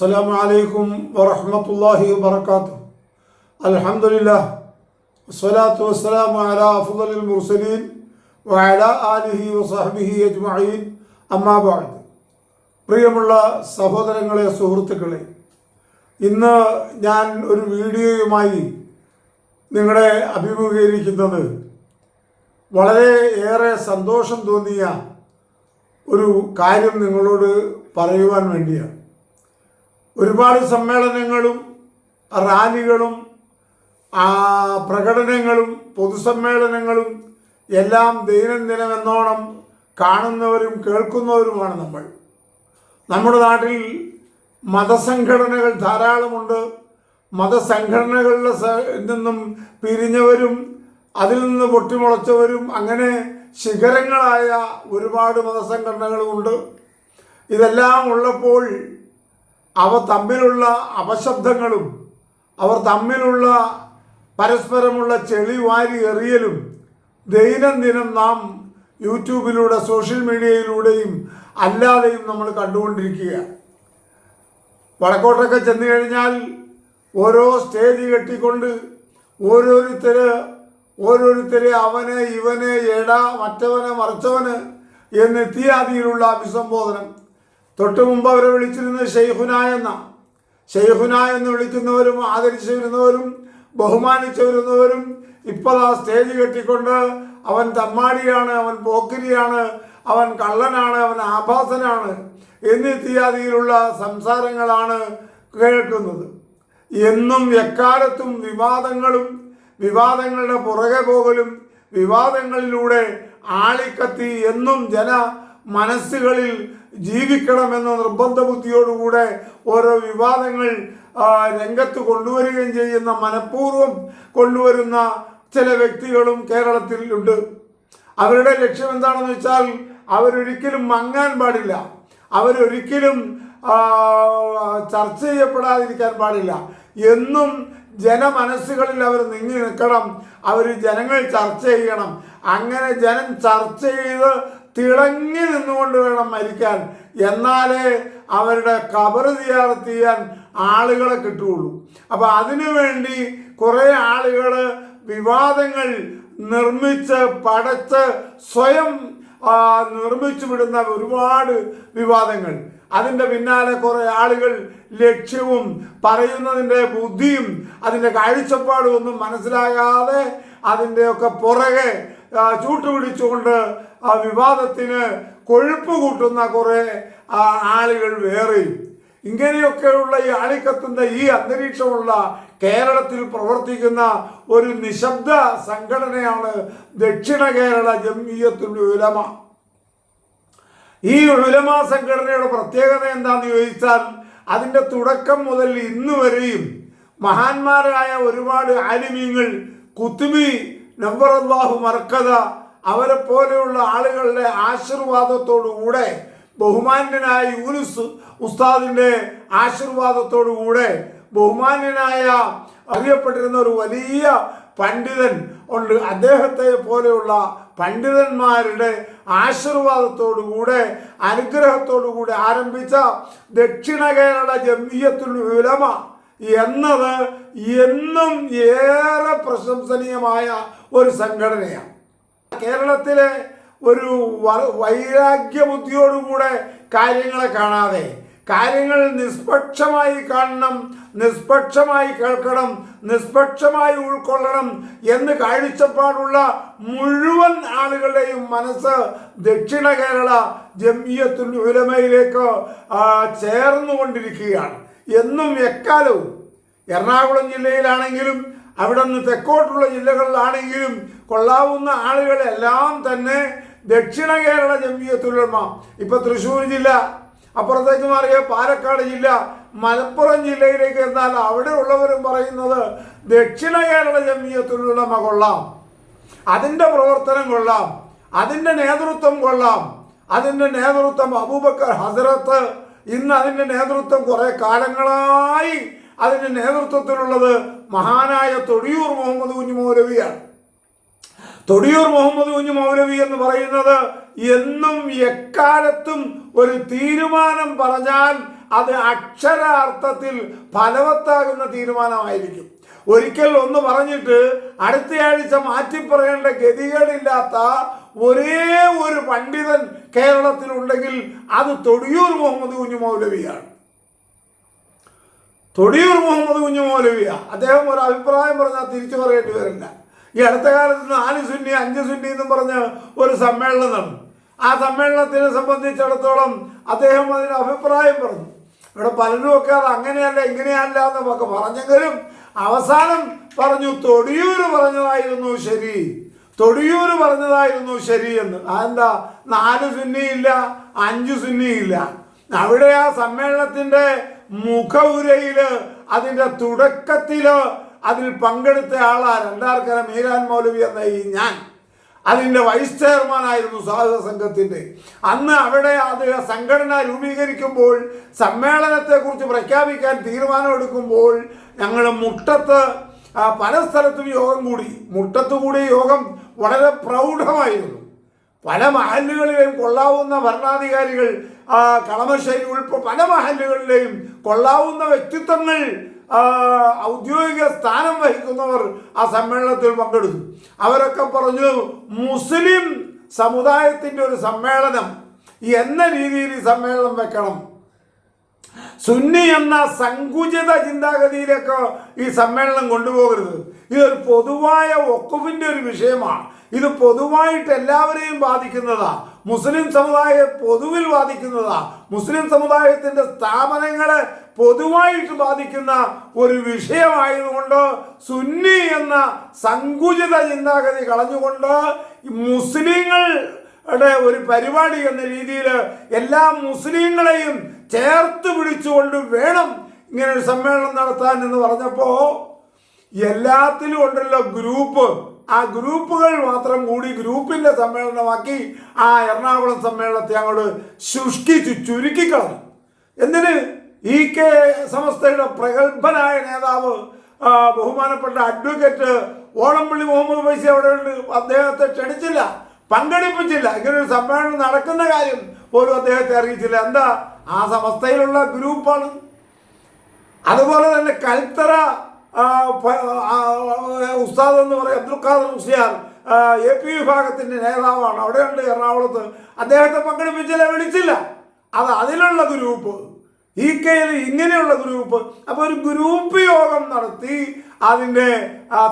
السلام عليكم ورحمة الله وبركاته الحمد لله والصلاة والسلام على أفضل المرسلين وعلى آله وصحبه أجمعين أما بعد പ്രിയമുള്ള സഹോദരങ്ങളെ സുഹൃത്തുക്കളെ ഇന്ന് ഞാൻ ഒരു വീഡിയോയുമായി നിങ്ങളെ അഭിമുഖീകരിക്കുന്നത് വളരെ ഏറെ സന്തോഷം തോന്നിയ ഒരു കാര്യം നിങ്ങളോട് പറയുവാൻ വേണ്ടിയാണ് ഒരുപാട് സമ്മേളനങ്ങളും റാലികളും പ്രകടനങ്ങളും പൊതുസമ്മേളനങ്ങളും എല്ലാം ദൈനംദിനമെന്നോണം കാണുന്നവരും കേൾക്കുന്നവരുമാണ് നമ്മൾ. നമ്മുടെ നാട്ടിൽ മതസംഘടനകൾ ധാരാളമുണ്ട്. മതസംഘടനകളുടെ സ- നിന്നും പിരിഞ്ഞവരും അതിൽ നിന്ന് പൊട്ടിമുളച്ചവരും അങ്ങനെ ശിഖരങ്ങളായ ഒരുപാട് മതസംഘടനകളുമുണ്ട്. ഇതെല്ലാം ഉള്ളപ്പോൾ അവ തമ്മിലുള്ള അപശബ്ദങ്ങളും അവർ തമ്മിലുള്ള പരസ്പരമുള്ള ചെളി വാരി എറിയലും ദൈനംദിനം നാം യൂട്യൂബിലൂടെ സോഷ്യൽ മീഡിയയിലൂടെയും അല്ലാതെയും നമ്മൾ കണ്ടുകൊണ്ടിരിക്കുകയാണ്. വടക്കോട്ടൊക്കെ ചെന്ന് കഴിഞ്ഞാൽ ഓരോ സ്റ്റേജ് കെട്ടിക്കൊണ്ട് ഓരോരുത്തര് ഓരോരുത്തരെ അവന് ഇവന് എട മറ്റവന് മറിച്ചവന് എന്ന് ഇത്യാദിയിലുള്ള അഭിസംബോധനം തൊട്ട് മുമ്പ് അവരെ വിളിച്ചിരുന്നത് ഷെയ്ഖുന എന്ന. ഷെയ്ഖുന എന്ന് വിളിക്കുന്നവരും ആദരിച്ചു വരുന്നവരും ബഹുമാനിച്ചു വരുന്നവരും ഇപ്പോൾ ആ സ്റ്റേജ് കെട്ടിക്കൊണ്ട് അവൻ തമ്മാടിയാണ് അവൻ പോക്കിരിയാണ് അവൻ കള്ളനാണ് അവൻ ആഭാസനാണ് എന്നിത്യാദിയിലുള്ള സംസാരങ്ങളാണ് കേൾക്കുന്നത്. എന്നും എക്കാലത്തും വിവാദങ്ങളും വിവാദങ്ങളുടെ പുറകെ പോകലും വിവാദങ്ങളിലൂടെ ആളിക്കത്തി എന്നും ജന മനസ്സുകളിൽ ജീവിക്കണമെന്ന നിർബന്ധ ബുദ്ധിയോടുകൂടെ ഓരോ വിവാദങ്ങൾ രംഗത്ത് കൊണ്ടുവരികയും ചെയ്യുന്ന മനഃപൂർവം കൊണ്ടുവരുന്ന ചില വ്യക്തികളും കേരളത്തിൽ ഉണ്ട്. അവരുടെ ലക്ഷ്യം എന്താണെന്ന് വെച്ചാൽ അവരൊരിക്കലും മങ്ങാൻ പാടില്ല. അവരൊരിക്കലും ചർച്ച ചെയ്യപ്പെടാതിരിക്കാൻ പാടില്ല. എന്നും ജനമനസ്സുകളിൽ അവർ നീങ്ങി നിൽക്കണം. അവർ ജനങ്ങൾ ചർച്ച ചെയ്യണം. അങ്ങനെ ജനം ചർച്ച ചെയ്ത് തിളങ്ങി നിന്നുകൊണ്ട് വേണം മരിക്കാൻ. എന്നാലേ അവരുടെ കബർ സിയാറത്ത് ചെയ്യാൻ ആളുകളെ കിട്ടുകയുള്ളൂ. അപ്പൊ അതിനു വേണ്ടി കുറേ ആളുകൾ വിവാദങ്ങൾ നിർമ്മിച്ച് പടച്ച് സ്വയം നിർമ്മിച്ചു വിടുന്ന ഒരുപാട് വിവാദങ്ങൾ. അതിന്റെ പിന്നാലെ കുറേ ആളുകൾ ലക്ഷ്യവും പറയുന്നതിന്റെ ബുദ്ധിയും അതിന്റെ കാഴ്ചപ്പാടും ഒന്നും മനസ്സിലാകാതെ അതിന്റെയൊക്കെ പുറകെ ചൂട്ടുപിടിച്ചുകൊണ്ട് ആ വിവാദത്തിന് കൊഴുപ്പ് കൂട്ടുന്ന കുറെ ആളുകൾ വേറെയും. ഇങ്ങനെയൊക്കെയുള്ള ഈ ആളിക്കത്തുന്ന ഈ അന്തരീക്ഷമുള്ള കേരളത്തിൽ പ്രവർത്തിക്കുന്ന ഒരു നിശബ്ദ സംഘടനയാണ് ദക്ഷിണ കേരള ജംഇയ്യത്തുൽ ഉലമ. ഈ ഉലമ സംഘടനയുടെ പ്രത്യേകത എന്താന്ന് ചോദിച്ചാൽ അതിന്റെ തുടക്കം മുതൽ ഇന്ന് വരെയും മഹാന്മാരായ ഒരുപാട് ആലിമീങ്ങൾ കുത്തുബി നവറല്ലാഹു മറക്കത അവരെ പോലെയുള്ള ആളുകളുടെ ആശീർവാദത്തോടുകൂടെ ബഹുമാന്യനായ യൂനുസ് ഉസ്താദിന്റെ ആശീർവാദത്തോടുകൂടെ ബഹുമാന്യനായ അറിയപ്പെട്ടിരുന്ന ഒരു വലിയ പണ്ഡിതൻ ഉണ്ട്. അദ്ദേഹത്തെ പോലെയുള്ള പണ്ഡിതന്മാരുടെ ആശീർവാദത്തോടുകൂടെ അനുഗ്രഹത്തോടുകൂടെ ആരംഭിച്ച ദക്ഷിണ കേരള ജമീയത്തുൽ ഉലമ എന്നത് എന്നും ഏറെ പ്രശംസനീയമായ ഒരു സംഘടനയാണ്. കേരളത്തിലെ ഒരു വൈരാഗ്യ ബുദ്ധിയോടുകൂടെ കാര്യങ്ങളെ കാണാതെ കാര്യങ്ങൾ നിഷ്പക്ഷമായി കാണണം നിഷ്പക്ഷമായി കേൾക്കണം നിഷ്പക്ഷമായി ഉൾക്കൊള്ളണം എന്ന് കാഴ്ചപ്പാടുള്ള മുഴുവൻ ആളുകളുടെയും മനസ്സ് ദക്ഷിണ കേരള ജമിയത്തുൽ ഉലമയിലേക്ക് ചേർന്നുകൊണ്ടിരിക്കുകയാണ്. എന്നും എക്കാലവും എറണാകുളം ജില്ലയിലാണെങ്കിലും അവിടെ നിന്ന് തെക്കോട്ടുള്ള ജില്ലകളിലാണെങ്കിലും കൊള്ളാവുന്ന ആളുകളെല്ലാം തന്നെ ദക്ഷിണ കേരള ജമിയത്തുലമ ഇപ്പൊ തൃശ്ശൂർ ജില്ല അപ്പുറത്തേക്ക് മാറിയ പാലക്കാട് ജില്ല മലപ്പുറം ജില്ലയിലേക്ക് എന്നാൽ അവിടെ ഉള്ളവരും പറയുന്നത് ദക്ഷിണ കേരള ജമിയത്തുലമ കൊള്ളാം. അതിന്റെ പ്രവർത്തനം കൊള്ളാം. അതിന്റെ നേതൃത്വം കൊള്ളാം. അതിന്റെ നേതൃത്വം അബൂബക്കർ ഹസരത്ത് ഇന്ന് അതിന്റെ നേതൃത്വം കുറേ കാലങ്ങളായി അതിന്റെ നേതൃത്വത്തിലുള്ളത് മഹാനായ തൊടിയൂർ മുഹമ്മദ് കുഞ്ഞു മൗലവിയാണ്. തൊടിയൂർ മുഹമ്മദ് കുഞ്ഞു മൗലവി എന്ന് പറയുന്നത് എന്നും എക്കാലത്തും ഒരു തീരുമാനം പറഞ്ഞാൽ അത് അക്ഷരാർത്ഥത്തിൽ ഫലവത്താകുന്ന തീരുമാനമായിരിക്കും. ഒരിക്കൽ ഒന്ന് പറഞ്ഞിട്ട് അടുത്തയാഴ്ച മാറ്റിപ്പറയേണ്ട ഗതികേടില്ലാത്ത ഒരേ ഒരു പണ്ഡിതൻ കേരളത്തിലുണ്ടെങ്കിൽ അത് തൊടിയൂർ മുഹമ്മദ് കുഞ്ഞു മൗലവിയാണ്. തൊടിയൂർ മുഹമ്മദ് കുഞ്ഞു അദ്ദേഹം ഒരു അഭിപ്രായം പറഞ്ഞാൽ തിരിച്ചു പറയേണ്ടി വരില്ല. ഈ അടുത്ത കാലത്ത് നാല് സുന്നി അഞ്ച് സുന്നി എന്നും പറഞ്ഞ് ഒരു സമ്മേളനം. നടന്നു ആ സമ്മേളനത്തിനെ സംബന്ധിച്ചിടത്തോളം അദ്ദേഹം അതിന് അഭിപ്രായം പറഞ്ഞു. ഇവിടെ പലരും ഒക്കെ അത് അങ്ങനെയല്ല ഇങ്ങനെയല്ല എന്നൊക്കെ പറഞ്ഞെങ്കിലും അവസാനം പറഞ്ഞു തൊടിയൂര് പറഞ്ഞതായിരുന്നു ശരി. തൊടിയൂര് പറഞ്ഞതായിരുന്നു ശരി എന്ന്. അതെന്താ? നാല് സുന്നിയില്ല അഞ്ച് സുന്നിയില്ല അവിടെ ആ സമ്മേളനത്തിന്റെ മുഖവുരയിൽ അതിന്റെ തുടക്കത്തിൽ അതിൽ പങ്കെടുത്ത ആളാണ് രണ്ടാർക്കര മീരാൻ മൗലവി എന്ന ഈ ഞാൻ. അതിന്റെ വൈസ് ചെയർമാൻ ആയിരുന്നു സാധക സംഘത്തിന്റെ അന്ന് അവിടെ അത് സംഘടന രൂപീകരിക്കുമ്പോൾ സമ്മേളനത്തെക്കുറിച്ച് പ്രഖ്യാപിക്കാൻ തീരുമാനമെടുക്കുമ്പോൾ ഞങ്ങൾ മുട്ടത്ത് പല സ്ഥലത്തും യോഗം കൂടി. മുട്ടത്ത് കൂടി യോഗം വളരെ പ്രൗഢമായിരുന്നു. പല മഹലുകളിലും കൊള്ളാവുന്ന ഭരണാധികാരികൾ ആ, കളമശ്ശേരി ഉൾപ്പെടെ പല മഹല്ലുകളിലെയും കൊള്ളാവുന്ന വ്യക്തിത്വങ്ങൾ ഔദ്യോഗിക സ്ഥാനം വഹിക്കുന്നവർ ആ സമ്മേളനത്തിൽ പങ്കെടുത്തു. അവരൊക്കെ പറഞ്ഞു മുസ്ലിം സമുദായത്തിന്റെ ഒരു സമ്മേളനം എന്ന രീതിയിൽ ഈ സമ്മേളനം വെക്കണം. സുന്നി എന്ന സങ്കുചിത ചിന്താഗതിയിലേക്ക് ഈ സമ്മേളനം കൊണ്ടുപോകരുത്. ഇതൊരു പൊതുവായ ഒക്കുവിന്റെ ഒരു വിഷയമാണ്. ഇത് പൊതുവായിട്ട് എല്ലാവരെയും ബാധിക്കുന്നതാ. മുസ്ലിം സമുദായം പൊതുവിൽ ബാധിക്കുന്നതാ. മുസ്ലിം സമുദായത്തിന്റെ സ്ഥാപനങ്ങളെ പൊതുവായിട്ട് ബാധിക്കുന്ന ഒരു വിഷയമായതുകൊണ്ട് സുന്നി എന്ന സങ്കുചിത ചിന്താഗതി കളഞ്ഞുകൊണ്ട് മുസ്ലിങ്ങളുടെ ഒരു പരിപാടി എന്ന രീതിയിൽ എല്ലാ മുസ്ലിങ്ങളെയും ചേർത്ത് പിടിച്ചുകൊണ്ട് വേണം ഇങ്ങനെ ഒരു സമ്മേളനം നടത്താൻ എന്ന് പറഞ്ഞപ്പോൾ എല്ലാത്തിലും ഉണ്ടല്ലോ ഗ്രൂപ്പ്. ആ ഗ്രൂപ്പുകൾ മാത്രം കൂടി ഗ്രൂപ്പിന്റെ സമ്മേളനമാക്കി ആ എറണാകുളം സമ്മേളനത്തെ അങ്ങോട്ട് ശുഷ്കിച്ച് ചുരുക്കിക്കളഞ്ഞു. എന്തിന് ഇ കെ സമസ്തയുടെ പ്രഗത്ഭനായ നേതാവ് ബഹുമാനപ്പെട്ട അഡ്വക്കേറ്റ് ഓണംപള്ളി മുഹമ്മദ് ഫൈസി അവിടെ ഉണ്ട്. അദ്ദേഹത്തെ ക്ഷണിച്ചില്ല പങ്കെടുപ്പിച്ചില്ല. ഇങ്ങനെ ഒരു സമ്മേളനം നടക്കുന്ന കാര്യം പോലും അദ്ദേഹത്തെ അറിയിച്ചില്ല. എന്താ? ആ സമസ്തയിലുള്ള ഗ്രൂപ്പാണ്. അതുപോലെ തന്നെ കൽത്തറ ഉസ്താദ് എന്ന് പറയും അബ്ദുൽ ഖാദർ മുസ്ലിയാർ എ പി വിഭാഗത്തിന്റെ നേതാവാണ്. അവിടെയുണ്ട് എറണാകുളത്ത്. അദ്ദേഹത്തെ പങ്കെടുപ്പിച്ചില്ല വിളിച്ചില്ല. അത് അതിലുള്ള ഗ്രൂപ്പ്. ഇ കെയിൽ ഇങ്ങനെയുള്ള ഗ്രൂപ്പ്. അപ്പോൾ ഒരു ഗ്രൂപ്പ് യോഗം നടത്തി അതിന്റെ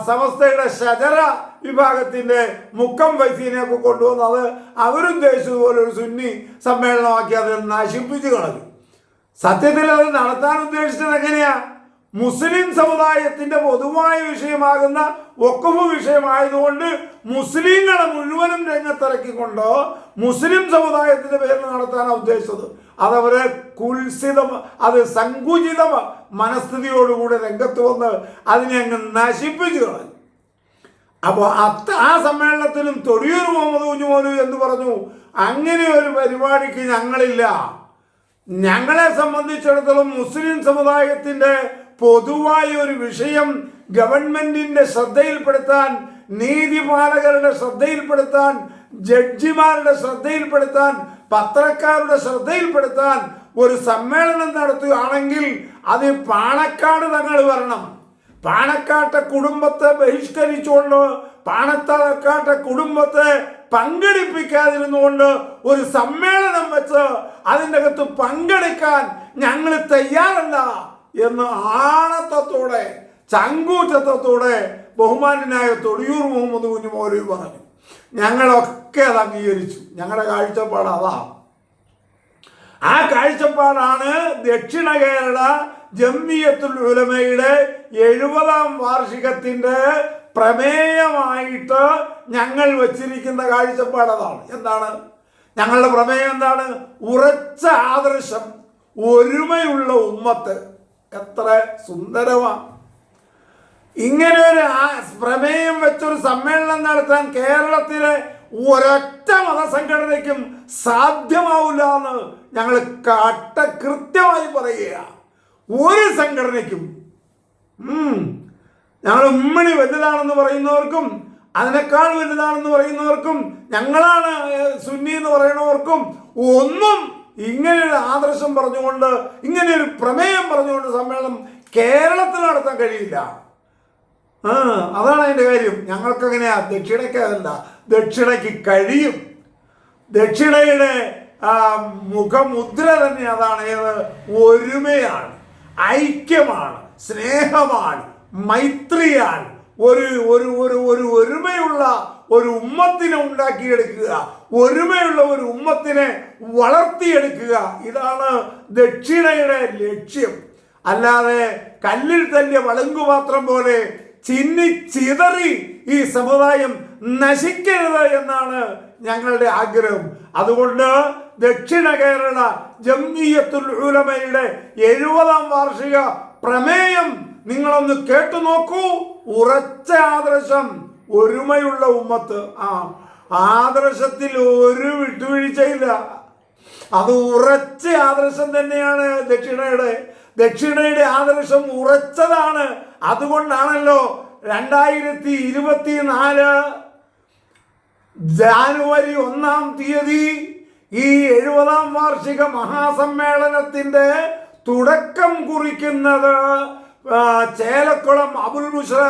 സമസ്തയുടെ ഷജറ വിഭാഗത്തിന്റെ മുക്കം വൈസീനെയൊക്കെ കൊണ്ടുവന്നത് അവരുദ്ദേശിച്ചതുപോലെ ഒരു സുന്നി സമ്മേളനമാക്കി അത് നശിപ്പിച്ചു കളഞ്ഞു. സത്യത്തിൽ അത് നടത്താൻ ഉദ്ദേശിച്ചത് എങ്ങനെയാ? മുസ്ലിം സമുദായത്തിന്റെ പൊതുവായ വിഷയമാകുന്ന ഒക്കുമു വിഷയമായതുകൊണ്ട് മുസ്ലിങ്ങളെ മുഴുവനും രംഗത്തിറക്കിക്കൊണ്ട് മുസ്ലിം സമുദായത്തിന്റെ പേരിൽ നടത്താനാണ് ഉദ്ദേശിച്ചത്. അതവരെ കുൽസിതം അത് സങ്കുചിത മനസ്ഥിതിയോടുകൂടി രംഗത്ത് വന്ന് അതിനെ അങ്ങ് നശിപ്പിച്ചു കളഞ്ഞു. അപ്പോൾ അത്ത ആ സമ്മേളനത്തിലും തൊടിയൂർ മുഹമ്മദ് കുഞ്ഞുമോലു എന്ന് പറഞ്ഞു അങ്ങനെ ഒരു പരിപാടിക്ക് ഞങ്ങളില്ല. ഞങ്ങളെ സംബന്ധിച്ചിടത്തോളം മുസ്ലിം സമുദായത്തിന്റെ പൊതുവായ ഒരു വിഷയം ഗവൺമെന്റിന്റെ ശ്രദ്ധയിൽപ്പെടുത്താൻ നീതിപാലകരുടെ ശ്രദ്ധയിൽപ്പെടുത്താൻ ജഡ്ജിമാരുടെ ശ്രദ്ധയിൽപ്പെടുത്താൻ പത്രക്കാരുടെ ശ്രദ്ധയിൽപ്പെടുത്താൻ ഒരു സമ്മേളനം നടത്തുകയാണെങ്കിൽ അത് പാണക്കാട് തങ്ങൾ വരണം. പാണക്കാട്ടെ കുടുംബത്തെ ബഹിഷ്കരിച്ചുകൊണ്ട് പാണക്കാട്ടെ കുടുംബത്തെ പങ്കെടുപ്പിക്കാതിരുന്നുകൊണ്ട് ഒരു സമ്മേളനം വെച്ച് അതിന്റെ അകത്ത് പങ്കെടുക്കാൻ ഞങ്ങൾ തയ്യാറല്ല. എന്ന് ആണത്തത്തോടെ ചങ്കൂറ്റത്തോടെ ബഹുമാനായ തൊടിയൂർ മുഹമ്മദ് കുഞ്ഞു മൗലവി പറഞ്ഞു. ഞങ്ങളൊക്കെ അത് അംഗീകരിച്ചു. ഞങ്ങളുടെ കാഴ്ചപ്പാട് അതാ. ആ കാഴ്ചപ്പാടാണ് ദക്ഷിണ കേരള ജമ്മിയത്തുൽ ഉലമയുടെ എഴുപതാം വാർഷികത്തിന്റെ പ്രമേയമായിട്ട് ഞങ്ങൾ വച്ചിരിക്കുന്ന കാഴ്ചപ്പാട് അതാണ്. എന്താണ്? ഞങ്ങളുടെ പ്രമേയം എന്താണ്? ഉറച്ച ആദർശം ഒരുമയുള്ള ഉമ്മത്ത്. എത്ര സുന്ദരമാണ് ഇങ്ങനെ ഒരു പ്രമേയം വെച്ചൊരു സമ്മേളനം നടത്താൻ കേരളത്തിലെ ഒരൊറ്റ മതസംഘടനയ്ക്കും സാധ്യമാവില്ല എന്ന് ഞങ്ങൾ കട്ട കൃത്യമായി പറയുക ഒരു സംഘടനയ്ക്കും. ഞങ്ങൾ ഉമ്മണി വലുതാണെന്ന് പറയുന്നവർക്കും അതിനേക്കാൾ വലുതാണെന്ന് പറയുന്നവർക്കും ഞങ്ങളാണ് സുന്നി എന്ന് പറയുന്നവർക്കും ഒന്നും ഇങ്ങനെ ഒരു ആദർശം പറഞ്ഞുകൊണ്ട് ഇങ്ങനെ ഒരു പ്രമേയം പറഞ്ഞുകൊണ്ട് സമ്മേളനം കേരളത്തിൽ നടത്താൻ കഴിയില്ല. ആ അതാണ് അതിന്റെ കാര്യം. ഞങ്ങൾക്ക് എങ്ങനെയാ ദക്ഷിണയ്ക്ക് അതല്ല ദക്ഷിണയ്ക്ക് കഴിയും. ദക്ഷിണയുടെ മുഖമുദ്ര തന്നെ അതാണ് ഏത്? ഒരുമയാണ് ഐക്യമാണ് സ്നേഹമാണ് മൈത്രിയാണ്. ഒരു ഒരു ഒരു ഒരു ഒരുമയുള്ള ഒരു ഉമ്മത്തിനെ ഉണ്ടാക്കിയെടുക്കുക. ഒരുമയുള്ള ഒരു ഉമ്മത്തിനെ വളർത്തിയെടുക്കുക. ഇതാണ് ദക്ഷിണയുടെ ലക്ഷ്യം. അല്ലാതെ കല്ലിൽ തല്ലിയ വളങ്കുപാത്രം പോലെ ചിന്നി ചിതറി ഈ സമുദായം നശിക്കരുത് എന്നാണ് ഞങ്ങളുടെ ആഗ്രഹം. അതുകൊണ്ട് ദക്ഷിണ കേരള ജംഇയ്യത്തുൽ ഉലമയുടെ എഴുപതാം വാർഷിക പ്രമേയം നിങ്ങളൊന്ന് കേട്ടു നോക്കൂ. ഉറച്ച ആദർശം ഒരുമയുള്ള ഉമ്മത്ത്. ആ. ആദർശത്തിൽ ഒരു വിട്ടുവീഴ്ചയില്ല. അത് ഉറച്ച ആദർശം തന്നെയാണ് ദക്ഷിണയുടെ. ദക്ഷിണയുടെ ആദർശം ഉറച്ചതാണ്. അതുകൊണ്ടാണല്ലോ രണ്ടായിരത്തി ഇരുപത്തി നാല് ജാനുവരി ഒന്നാം തീയതി ഈ എഴുപതാം വാർഷിക മഹാസമ്മേളനത്തിന്റെ തുടക്കം കുറിക്കുന്നത് ചേലക്കുളം അബുൽ ബുഷ്ര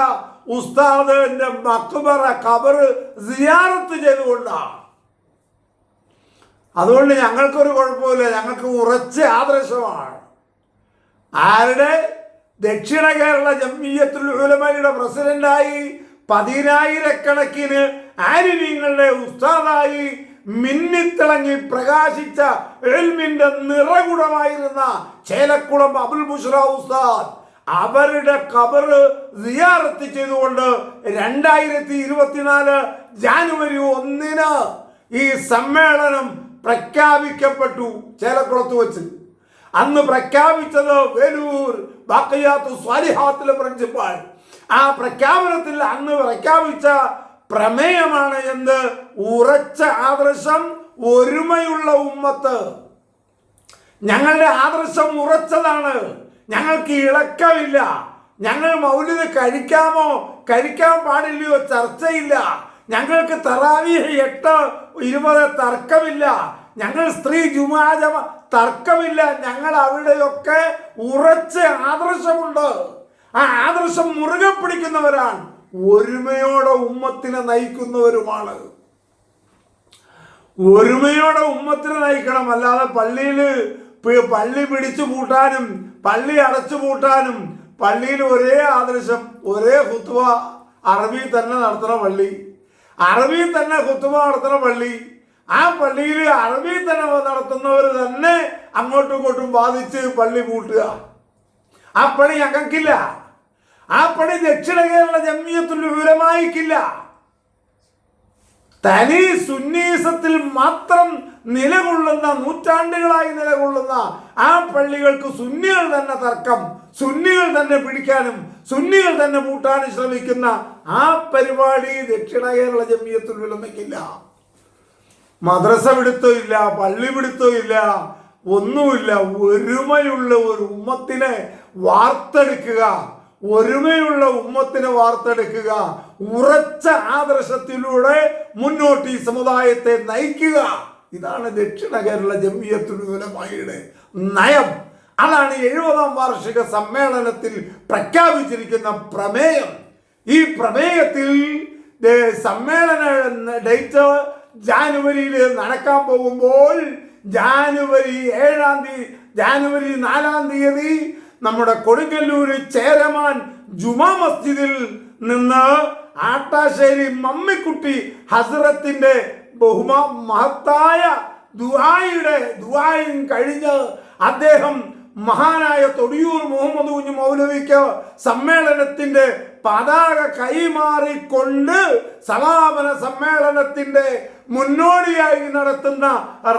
ഉസ്താദിന്റെ മക്ബറ കബറ് സിയാറത്ത് ചെയ്തുകൊണ്ടാണ്. അതുകൊണ്ട് ഞങ്ങൾക്കൊരു കുഴപ്പമില്ല. ഞങ്ങൾക്ക് ഉറച്ച ആദർശമാണ്. ആരുടെ? ദക്ഷിണ കേരള ജമ്മിയത്തുൽ ഉലമയുടെ പ്രസിഡന്റായി പതിനായിരക്കണക്കിന് ആരിനീങ്ങളുടെ ഉസ്താദായി മിന്നിത്തിളങ്ങി പ്രകാശിച്ച എൽമിന്റെ നിറകുടമായിരുന്ന ചേലക്കുളം അബുൽ ബുഷ്ര ഉസ്താദ്. അവരുടെ കബറ് സിയാറത്ത് ചെയ്തുകൊണ്ട് രണ്ടായിരത്തി ഇരുപത്തിനാല് ജാനുവരി ഒന്നിന് ഈ സമ്മേളനം പ്രഖ്യാപിക്കപ്പെട്ടു ചേലക്കുളത്ത് വെച്ച്. അന്ന് പ്രഖ്യാപിച്ചത് വേലൂർ ബാക്കയാത്തു സ്വാലിഹാത്തിലെ പ്രിൻസിപ്പാൾ ആ പ്രഖ്യാപനത്തിൽ അന്ന് പ്രഖ്യാപിച്ച പ്രമേയമാണ് എന്ത്? ഉറച്ച ആദർശം ഒരുമയുള്ള ഉമ്മത്ത്. ഞങ്ങളുടെ ആദർശം ഉറച്ചതാണ്. ഞങ്ങൾക്ക് ഇളക്കമില്ല. ഞങ്ങൾ മൗലിക കഴിക്കാമോ? കഴിക്കാൻ പാടില്ലയോ? ചർച്ചയില്ല. ഞങ്ങൾക്ക് തറാവി എട്ട് ഇരുപത് തർക്കമില്ല. ഞങ്ങൾ സ്ത്രീ ജുമാജമ തർക്കമില്ല. ഞങ്ങൾ അവിടെയൊക്കെ ഉറച്ച ആദർശമുണ്ട്. ആ ആദർശം മുറുകെ പിടിക്കുന്നവരാണ്. ഒരുമയോടെ ഉമ്മത്തിനെ നയിക്കുന്നവരുമാണ്. ഒരുമയോടെ ഉമ്മത്തിനെ നയിക്കണം. അല്ലാതെ പള്ളിയിൽ പള്ളി പിടിച്ചു പൂട്ടാനും പള്ളി അടച്ചു പൂട്ടാനും പള്ളിയിൽ ഒരേ ആദർശം ഒരേ കുത്തുവ അറബി തന്നെ നടത്തുന്ന പള്ളി. അറബി തന്നെ കുത്തുവ നടത്തുന്ന പള്ളി. ആ പള്ളിയിൽ അറബി തന്നെ നടത്തുന്നവർ തന്നെ അങ്ങോട്ടും ഇങ്ങോട്ടും ബാധിച്ച് പള്ളി പൂട്ടുക. ആ പണി ഞങ്ങൾക്കില്ല. ആ പണി ദക്ഷിണ കേരള ജമ്മിയത്തുൽ വിവരമായിക്കില്ല തനി സുന്നീസത്തിൽ മാത്രം നിലകൊള്ളുന്ന നൂറ്റാണ്ടുകളായി നിലകൊള്ളുന്ന ആ പള്ളികൾക്ക് സുന്നികൾ തന്നെ തർക്കം സുന്നികൾ തന്നെ പിടിക്കാനും സുന്നികൾ തന്നെ പൂട്ടാനും ശ്രമിക്കുന്ന ആ പരിപാടി ദക്ഷിണ കേരള ജമ്മിയത്തിൽ വിലമയ്ക്കില്ല മദ്രസ പിടുത്തമില്ല പള്ളി പിടുത്തമില്ല ഒന്നുമില്ല. ഒരുമയുള്ള ഒരു ഉമ്മത്തിനെ വാർത്തെടുക്കുക ഒരുമയുള്ള ഉമ്മത്തിനെ വാർത്തെടുക്കുക ഉറച്ച ആദർശത്തിലൂടെ മുന്നോട്ട് ഈ സമുദായത്തെ നയിക്കുക. ഇതാണ് ദക്ഷിണ കേരള ജമ്മിയത്തുലമായിയുടെ നയം. അതാണ് എഴുപതാം വാർഷിക സമ്മേളനത്തിൽ പ്രഖ്യാപിച്ചിരിക്കുന്ന പ്രമേയം. ഈ പ്രമേയത്തിൽ സമ്മേളന ഡേറ്റ് ജാനുവരിയിൽ നടക്കാൻ പോകുമ്പോൾ ജാനുവരി ഏഴാം തീയതി ജാനുവരി നാലാം തീയതി നമ്മുടെ കൊടുങ്ങല്ലൂർ ചേരമാൻ ജുമാ മസ്ജിദിൽ നിന്ന് ആട്ടാശ്ശേരി മമ്മിക്കുട്ടി ഹസ്രത്തിന്റെ ബഹുമാ മഹത്തായ ദുആയുടെ ദുആയും കഴിഞ്ഞ് അദ്ദേഹം മഹാനായ തൊടിയൂർ മുഹമ്മദ് കുഞ്ഞു മൗലവിക്ക് സമ്മേളനത്തിന്റെ പതാക കൈമാറിക്കൊണ്ട് സമാപന സമ്മേളനത്തിന്റെ മുന്നോടിയായി നടത്തുന്ന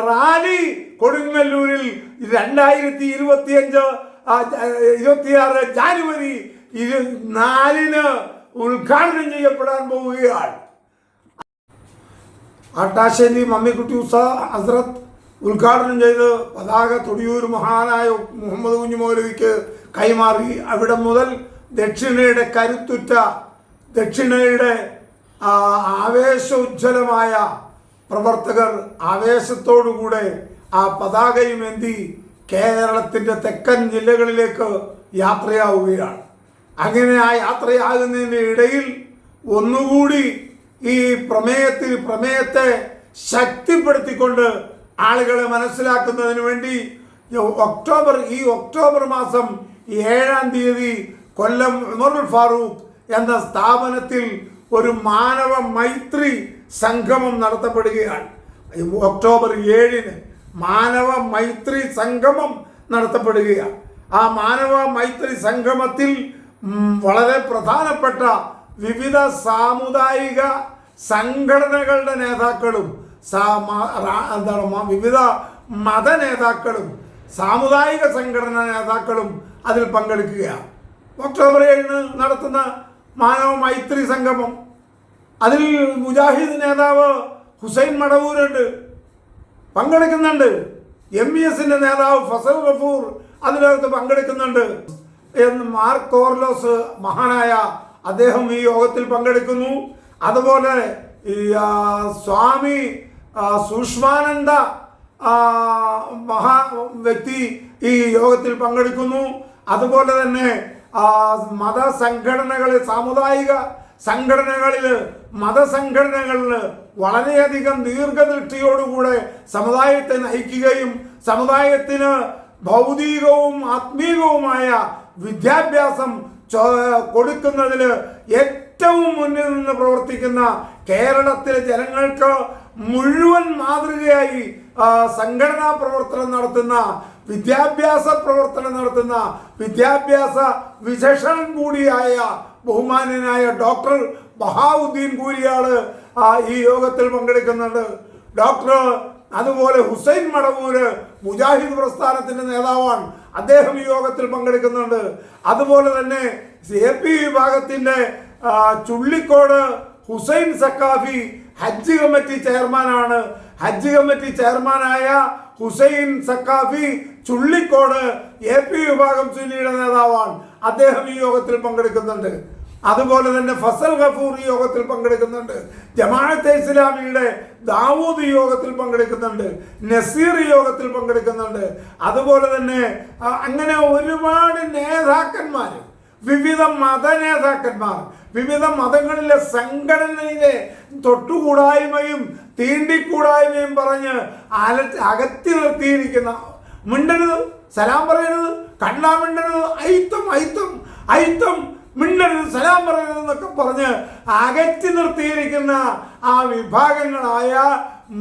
റാലി കൊടുങ്ങല്ലൂരിൽ രണ്ടായിരത്തി ഇരുപത്തിയഞ്ച് ഇരുപത്തിയാറ് ജാനുവരി ഇരു നാലിന് ഉദ്ഘാടനം ചെയ്യപ്പെടാൻ പോവുകയാണ്. ആട്ടാശ്ശേരി മമ്മിക്കുട്ടി ഉസ ഹസ്രത്ത് ഉദ്ഘാടനം ചെയ്ത് പതാക തൊടിയൂർ മഹാനായ മുഹമ്മദ് കുഞ്ഞു മൗലവിക്ക് കൈമാറി. അവിടെ മുതൽ ദക്ഷിണയുടെ കരുത്തുറ്റ ദക്ഷിണയുടെ ആവേശോജ്വലമായ പ്രവർത്തകർ ആവേശത്തോടുകൂടെ ആ പതാകയുമെന്തി കേരളത്തിന്റെ തെക്കൻ ജില്ലകളിലേക്ക് യാത്രയാവുകയാണ്. അങ്ങനെ ആ യാത്രയാകുന്നതിന്റെ ഇടയിൽ ഒന്നുകൂടി ഈ പ്രമേയത്തിൽ പ്രമേയത്തെ ശക്തിപ്പെടുത്തിക്കൊണ്ട് ആളുകളെ മനസ്സിലാക്കുന്നതിന് വേണ്ടി ഒക്ടോബർ ഈ ഒക്ടോബർ മാസം ഏഴാം തീയതി കൊല്ലം ഉമറുൽ ഫാറൂഖ് എന്ന സ്ഥാപനത്തിൽ ഒരു മാനവ മൈത്രി സംഗമം നടത്തപ്പെടുകയാണ്. ഒക്ടോബർ ഏഴിന് മാനവ മൈത്രി സംഗമം നടത്തപ്പെടുകയാണ്. ആ മാനവ മൈത്രി സംഗമത്തിൽ വളരെ പ്രധാനപ്പെട്ട വിവിധ സാമുദായിക സംഘടനകളുടെ നേതാക്കളും എന്താണ് വിവിധ മത നേതാക്കളും സാമുദായിക സംഘടനാ നേതാക്കളും അതിൽ പങ്കെടുക്കുകയാണ്. ഒക്ടോബർ ഏഴിന് നടത്തുന്ന മാനവ മൈത്രി സംഗമം. അതിൽ മുജാഹിദ് നേതാവ് ഹുസൈൻ മടവൂരുണ്ട്. പങ്കെടുക്കുന്നുണ്ട്. എം ബി എസിന്റെ നേതാവ് ഫസൽ ഗഫൂർ അതിനകത്ത് പങ്കെടുക്കുന്നുണ്ട്. എന്ന് മാർക്ക് കോർലോസ് മഹാനായ അദ്ദേഹം ഈ യോഗത്തിൽ പങ്കെടുക്കുന്നു. അതുപോലെ ഈ സ്വാമി സൂക്ഷ്മാനന്ദ മഹാ വ്യക്തി ഈ യോഗത്തിൽ പങ്കെടുക്കുന്നു. അതുപോലെ തന്നെ മതസംഘടനകളിൽ സാമുദായിക സംഘടനകളിൽ മതസംഘടനകളിൽ വളരെയധികം ദീർഘദൃഷ്ടിയോടുകൂടെ സമുദായത്തെ നയിക്കുകയും സമുദായത്തിന് ഭൗതികവും ആത്മീകവുമായ വിദ്യാഭ്യാസം കൊടുക്കുന്നതിൽ ഏറ്റവും മുന്നിൽ നിന്ന് പ്രവർത്തിക്കുന്ന കേരളത്തിലെ ജനങ്ങൾക്ക് മുഴുവൻ മാതൃകയായി സംഘടനാ പ്രവർത്തനം നടത്തുന്ന വിദ്യാഭ്യാസ പ്രവർത്തനം നടത്തുന്ന വിദ്യാഭ്യാസ വിശേഷണം കൂടിയായ ബഹുമാനനായ ഡോക്ടർ ബഹാവുദ്ദീൻ കൂരിയാൾ ഈ യോഗത്തിൽ പങ്കെടുക്കുന്നുണ്ട്. ഡോക്ടർ അതുപോലെ ഹുസൈൻ മടവൂര് മുജാഹിദ് പ്രസ്ഥാനത്തിന്റെ നേതാവാണ്. അദ്ദേഹം ഈ യോഗത്തിൽ പങ്കെടുക്കുന്നുണ്ട്. അതുപോലെ തന്നെ എ പി വിഭാഗത്തിന്റെ ചുള്ളിക്കോട് ഹുസൈൻ സക്കാഫി ഹജ്ജ് കമ്മിറ്റി ചെയർമാനാണ്. ഹജ്ജ് കമ്മിറ്റി ചെയർമാനായ ഹുസൈൻ സക്കാഫി ചുള്ളിക്കോട് എ പി വിഭാഗം സുന്നിയുടെ നേതാവാണ്. അദ്ദേഹം ഈ യോഗത്തിൽ പങ്കെടുക്കുന്നുണ്ട്. അതുപോലെ തന്നെ ഫസൽ ഗഫൂർ ഈ യോഗത്തിൽ പങ്കെടുക്കുന്നുണ്ട്. ജമാഅത്തെ ഇസ്ലാമിയുടെ ദാവൂദ് യോഗത്തിൽ പങ്കെടുക്കുന്നുണ്ട് നസീർ യോഗത്തിൽ പങ്കെടുക്കുന്നുണ്ട്. അതുപോലെ തന്നെ അങ്ങനെ ഒരുപാട് നേതാക്കന്മാർ വിവിധ മത നേതാക്കന്മാർ വിവിധ മതങ്ങളിലെ സംഘടനയിലെ തൊട്ടുകൂടായ്മയും തീണ്ടിക്കൂടായ്മയും പറഞ്ഞ് അല അകത്തി നിർത്തിയിരിക്കുന്ന മിണ്ടരുത് സലാം പറയരുത് കണ്ണാ മിണ്ടരുത് ഐത്തം ഐത്തം ഐത്തം മിണ്ടരുത് സലാം പറയുന്നതെന്നൊക്കെ പറഞ്ഞ് അകറ്റി നിർത്തിയിരിക്കുന്ന ആ വിഭാഗങ്ങളായ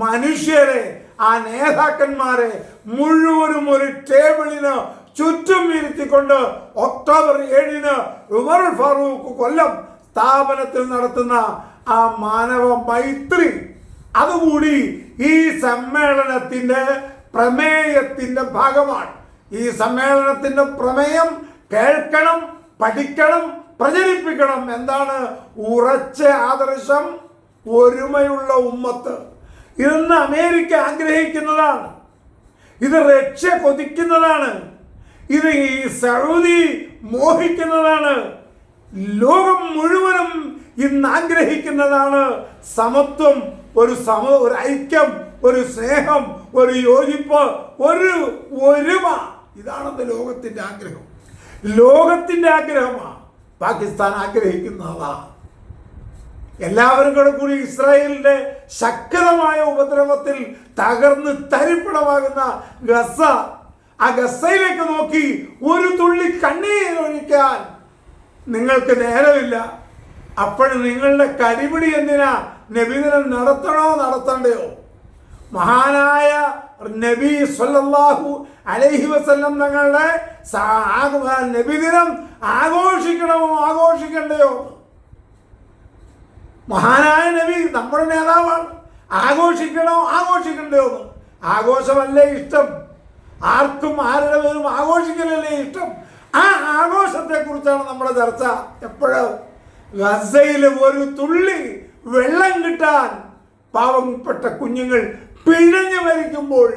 മനുഷ്യരെ ആ നേതാക്കന്മാരെ മുഴുവനും ഒരു ടേബിളിന് ചുറ്റും ഇരുത്തിക്കൊണ്ട് ഒക്ടോബർ ഏഴിന് ഉമർ ഫാറൂഖ് കൊല്ലം സ്ഥാപനത്തിൽ നടത്തുന്ന ആ മാനവ മൈത്രി. അതുകൂടി ഈ സമ്മേളനത്തിന്റെ പ്രമേയത്തിന്റെ ഭാഗമാണ്. ഈ സമ്മേളനത്തിന്റെ പ്രമേയം കേൾക്കണം പഠിക്കണം പ്രചരിപ്പിക്കണം. എന്താണ്? ഉറച്ച ആദർശം ഒരുമയുള്ള ഉമ്മത്ത്. ഇന്ന് അമേരിക്ക ആഗ്രഹിക്കുന്നതാണ്. ഇത് റഷ്യ കൊതിക്കുന്നതാണ്. ഇത് ഈ സൗദി മോഹിക്കുന്നതാണ്. ലോകം മുഴുവനും ഇന്ന് ആഗ്രഹിക്കുന്നതാണ് സമത്വം ഒരു സമ ഒരു ഐക്യം ഒരു സ്നേഹം ഒരു യോജിപ്പ് ഒരു ഒരുമ. ഇതാണെന്ന് ലോകത്തിന്റെ ആഗ്രഹം. ലോകത്തിന്റെ ആഗ്രഹമാണ്. പാകിസ്ഥാൻ ആഗ്രഹിക്കുന്നതാ എല്ലാവരും കൂടെ കൂടി ഇസ്രായേലിന്റെ ശക്തമായ ഉപദ്രവത്തിൽ തകർന്ന് തരിപ്പണമാകുന്ന ഗസ ആ ഗസയിലേക്ക് നോക്കി ഒരു തുള്ളി കണ്ണീർ ഒഴിക്കാൻ നിങ്ങൾക്ക് നേരമില്ല. അപ്പോൾ നിങ്ങളുടെ കരിപിടി എന്തിനാ? നബിദിനം നടത്തണോ നടത്തണ്ടയോ? മഹാനായ നബി സല്ലല്ലാഹു അലൈഹി വസല്ലം തങ്ങളുടെ നബിദിനം ആഘോഷിക്കണമോ? ആഘോഷിക്കണ്ടയോ? മഹാനായ നബി നമ്മുടെ നേതാവാണ്. ആഘോഷിക്കണോ? ആഘോഷിക്കണ്ടയോ? ആഘോഷമല്ലേ ഇഷ്ടം? ആർക്കും ആരുടെ പേരും ആഘോഷിക്കലല്ലേ ഇഷ്ടം? ആ ആഘോഷത്തെ കുറിച്ചാണ് നമ്മുടെ ചർച്ച എപ്പോഴും. ഗസയിൽ ഒരു തുള്ളി വെള്ളം കിട്ടാൻ പാവപ്പെട്ട കുഞ്ഞുങ്ങൾ പിഴഞ്ഞു മരിക്കുമ്പോൾ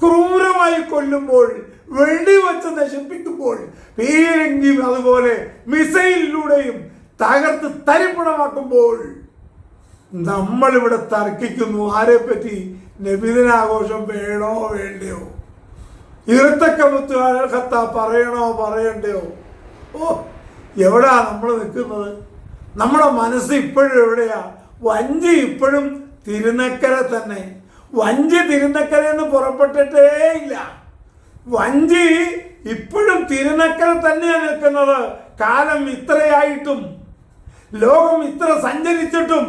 ക്രൂരമായി കൊല്ലുമ്പോൾ വെടിവെച്ച് നശിപ്പിക്കുമ്പോൾ പീരങ്കിയും അതുപോലെ മിസൈലിലൂടെയും തകർത്ത് തരിപ്പണമാക്കുമ്പോൾ നമ്മളിവിടെ തർക്കിക്കുന്നു. ആരെ പറ്റി നബിദിനാഘോഷം വേണോ വേണ്ടയോ? ഇരത്തക്കമുത്ത് അൽഹത്ത പറയണോ പറയണ്ടയോ? ഓ എവിടാ നമ്മൾ നിൽക്കുന്നത്? നമ്മുടെ മനസ്സ് ഇപ്പോഴും എവിടെയാ? വഞ്ചി ഇപ്പോഴും തിരുനക്കര തന്നെ. വഞ്ചി തിരുനക്കര എന്ന് പുറപ്പെട്ടിട്ടേ ഇല്ല. വഞ്ചി ഇപ്പോഴും തിരുനക്കര തന്നെയാണ് നിൽക്കുന്നത്. കാലം ഇത്രയായിട്ടും ലോകം ഇത്ര സഞ്ചരിച്ചിട്ടും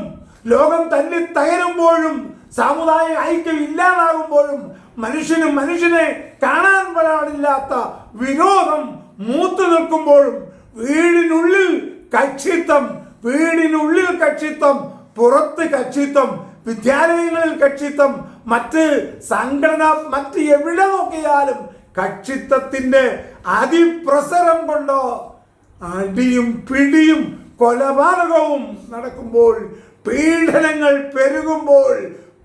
ലോകം തന്നെ തകരുമ്പോഴും സാമുദായിക ഐക്യം ഇല്ലാതാകുമ്പോഴും മനുഷ്യന് മനുഷ്യനെ കാണാൻ പാടില്ലാത്ത വിരോധം മൂത്തു നിൽക്കുമ്പോഴും വീടിനുള്ളിൽ കക്ഷിത്വം വീടിനുള്ളിൽ കക്ഷിത്വം പുറത്ത് കക്ഷിത്വം വിദ്യാലയങ്ങളിൽ കക്ഷിത്വം മറ്റ് സംഘടന മറ്റ് എവിടെ നോക്കിയാലും കക്ഷിത്വത്തിന്റെ അതിപ്രസരം കൊണ്ടോ അടിയും പിടിയും കൊലപാതകവും നടക്കുമ്പോൾ പീഡനങ്ങൾ പെരുകുമ്പോൾ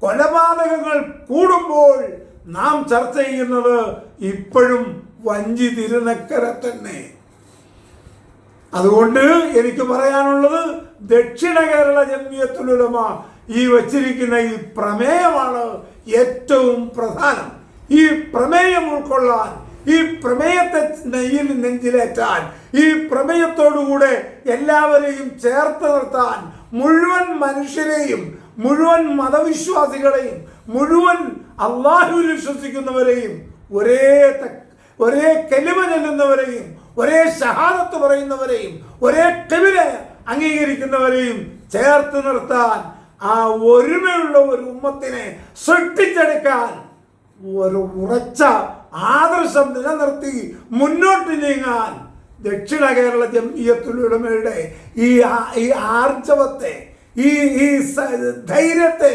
കൊലപാതകങ്ങൾ കൂടുമ്പോൾ നാം ചർച്ച ചെയ്യുന്നത് ഇപ്പോഴും വഞ്ചി തിരുനക്കര തന്നെ. അതുകൊണ്ട് എനിക്ക് പറയാനുള്ളത് ദക്ഷിണ കേരള ജമ്മിയത്തുലുലമ ഈ വച്ചിരിക്കുന്ന ഈ പ്രമേയമാണ് ഏറ്റവും പ്രധാനം. ഈ പ്രമേയം ഉൾക്കൊള്ളാൻ ഈ പ്രമേയത്തെ നെയ്യിൽ നെഞ്ചിലേറ്റാൻ ഈ പ്രമേയത്തോടുകൂടെ എല്ലാവരെയും ചേർത്ത് നിർത്താൻ മുഴുവൻ മനുഷ്യരെയും മുഴുവൻ മതവിശ്വാസികളെയും മുഴുവൻ അള്ളാഹുവിൽ വിശ്വസിക്കുന്നവരെയും ഒരേ ഒരേ കെലിമ ചെല്ലുന്നവരെയും ഒരേ ഷഹാദത്ത് പറയുന്നവരെയും ഒരേ കവിരെ അംഗീകരിക്കുന്നവരെയും ചേർത്ത് നിർത്താൻ ആ ഒരുമയുള്ള ഒരു ഉമ്മത്തിനെ സൃഷ്ടിച്ചെടുക്കാൻ ഒരു ഉറച്ച ആദർശം നിലനിർത്തി മുന്നോട്ട് നീങ്ങാൻ ദക്ഷിണ കേരള ജംഇയത്തുലുടമയുടെ ഈ ഈ ആർജവത്തെ ഈ ഈ ധൈര്യത്തെ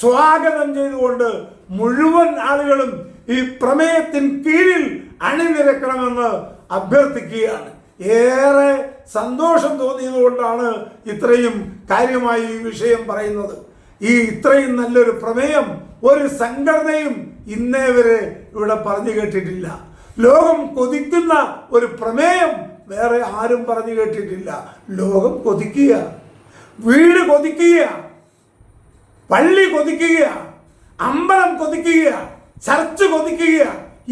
സ്വാഗതം ചെയ്തുകൊണ്ട് മുഴുവൻ ആളുകളും ഈ പ്രമേയത്തിൻ കീഴിൽ അണിനിരക്കണമെന്ന് അഭ്യർത്ഥിക്കുകയാണ്. ഏറെ സന്തോഷം തോന്നിയതുകൊണ്ടാണ് ഇത്രയും കാര്യമായി ഈ വിഷയം പറയുന്നത്. ഈ ഇത്രയും നല്ലൊരു പ്രമേയം ഒരു സംഘടനയും ഇന്നേ വരെ ഇവിടെ പറഞ്ഞു കേട്ടിട്ടില്ല. ലോകം കൊതിക്കുന്ന ഒരു പ്രമേയം വേറെ ആരും പറഞ്ഞു കേട്ടിട്ടില്ല. ലോകം കൊതിക്കുക. വീട് കൊതിക്കുക. പള്ളി കൊതിക്കുക. അമ്പലം കൊതിക്കുക. ചർച്ച് കൊതിക്കുക.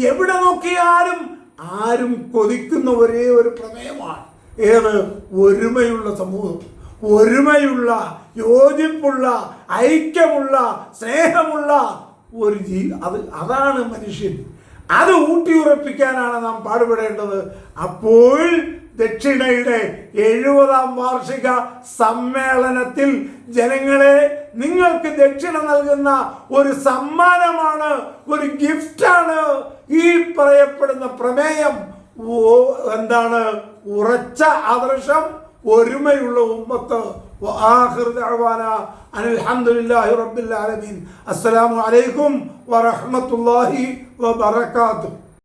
എവിടെ നോക്കിയാലും ആരും കൊതിക്കുന്ന ഒരേ ഒരു പ്രമേയമാണ്. ഏത്? ഒരുമയുള്ള സമൂഹം. ഒരുമയുള്ള യോജിപ്പുള്ള ഐക്യമുള്ള സ്നേഹമുള്ള ഒരു ജീ അത് അതാണ് മനുഷ്യൻ. അത് ഊട്ടിയുറപ്പിക്കാനാണ് നാം പാടുപെടേണ്ടത്. അപ്പോൾ ദക്ഷിണയുടെ എഴുപതാം വാർഷിക സമ്മേളനത്തിൽ ജനങ്ങളെ നിങ്ങൾക്ക് ദക്ഷിണ നൽകുന്ന ഒരു സമ്മാനമാണ് ഒരു ഗിഫ്റ്റാണ് ഈ പറയപ്പെടുന്ന പ്രമേയം. എന്താണ്? ഉറച്ച ആദർശം ഒരുമയുള്ള ഉമ്മത്ത്. അലഹമുല്ലാഹി റബ്ബിൽ ആലമീൻ. അസ്സലാമു അലൈക്കും വറഹ്മത്തുള്ളാഹി വബറകാതുഹു.